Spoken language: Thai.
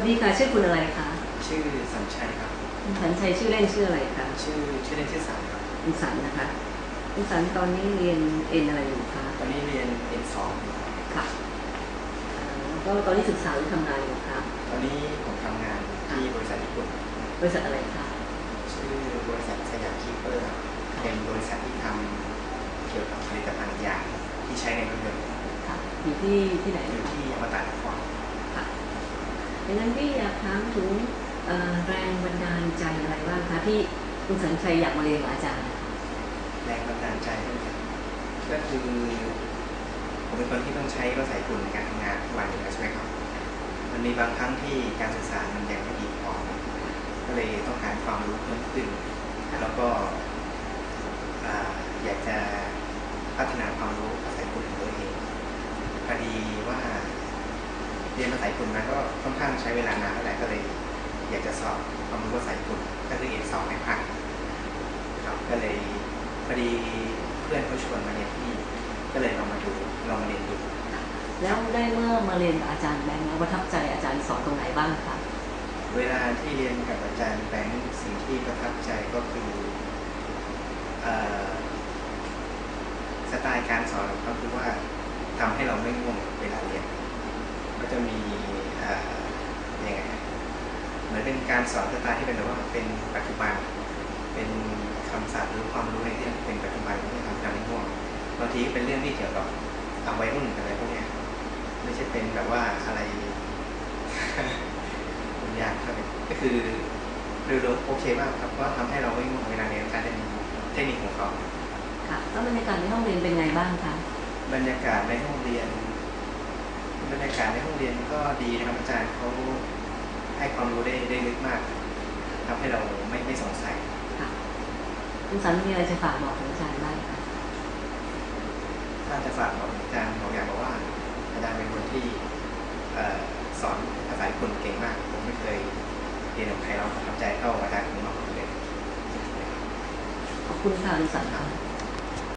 สวัสดีค่ะชื่อคุณอะไรคะชื่อสัญชัยครับคุณสันชัยชื่อเล่นชื่ออะไรคะชื่อชื่อเล่นชื่อสันครับคุณสันนะคะคุณสันตอนนี้เรียนเอ็นอะไรอยู่คะตอนนี้เรียนเอ็นสองค่ะเอ่อแล้วก็ตอนนี้ศึกษาหรือทำงานอยู่คะตอนนี้ผมทำงานที่บริษัทญี่ปุ่นบริษัทอะไรคะชื่อบริษัทสยามคีเปอร์ครับเป็นบริษัทที่ทำเกี่ยวกับผลิตภัณฑ์ยางที่ใช้ในรถยนต์ค่ะอยู่ที่ที่ไหนอยู่ที่อมตะนครค่ะ ดังนั้นพี่อยากถามถึงแรงบันดาลใจอะไรบ้างคะที่คุณสันชัยอยากมาเรียนกับอาจารย์ แรงบันดาลใจก็คือผมเป็นคนที่ต้องใช้ภาษาญี่ปุ่นในการทำงานทุกวันอยู่แล้วใช่ไหมครับ มันมีบางครั้งที่การสื่อสารมันยังไม่ดีพอก็เลยต้องการความรู้เพิ่มขึ้น แล้วก็อ่าอยากจะพัฒนาความรู้ภาษาญี่ปุ่นของตัวเองพอดีว่า เรียนภาษาญี่ปุ่นมาก็ค่อนข้างใช้เวลานานเท่าไหร่ก็เลย อยากจะสอบความรู้ภาษาญี่ปุ่นก็คือเอกสองไม่ผ่านครับก็เลยพอดีเพื่อนเขาชวนมาเรียนที่นี่ก็เลยลองมาดูลองมาเรียนดูแล้วได้เมื่อมาเรียนกับอาจารย์แบงค์แล้วประทับใจอาจารย์สอนตรงไหนบ้างคะเวลาที่เรียนกับอาจารย์แบงค์สิ่งที่ประทับใจก็คือเอ่อสไตล์การสอนของเขาคือว่าทำให้เราไม่ง่วงเวลาเรียน ก็ จะมีเอ่อยังไงเหมือนเป็นการสอนสไตล์ที่เป็นแบบว่าเป็นปัจจุบัน เป็นคำศัพท์หรือความรู้ในเรื่องเป็นปัจจุบันที่ทำให้เราไม่ง่วงบางทีก็เป็นเรื่องที่เกี่ยวกับเอาไว้รุ่นอะไรพวกเนี้ยไม่ใช่เป็นแบบว่าอะไรผมยากครับก็คือดูดูโอเคมากครับเพราะทำให้เราไม่ง่วงเวลาเรียนการเรียนเทคนิคของเขาค่ะแล้วบรรยากาศในห้องเรียนเป็นไงบ้างคะบรรยากาศในห้องเรียนบ รรยากาศในห้องเรียนก็ดีนะครับอาจารย์เขาให้ความรู้ได้ได้ลึกมากทำให้เราไม่ไม่สงสัยค่ะคุณสันมีอะไรจะฝากบอกถึงอาจารย์บ้างคะถ้าจะฝากบอกอาจารย์ผมอยากบอกว่า อาจารย์เป็นคนที่เอ่อสอนภาษาญี่ปุ่นเก่งมาก ผมไม่เคยเรียนกับใครเราประทับใจเท่าอาจารย์ของเราเลยขอบคุณค่ะคุณสันค่ะครับ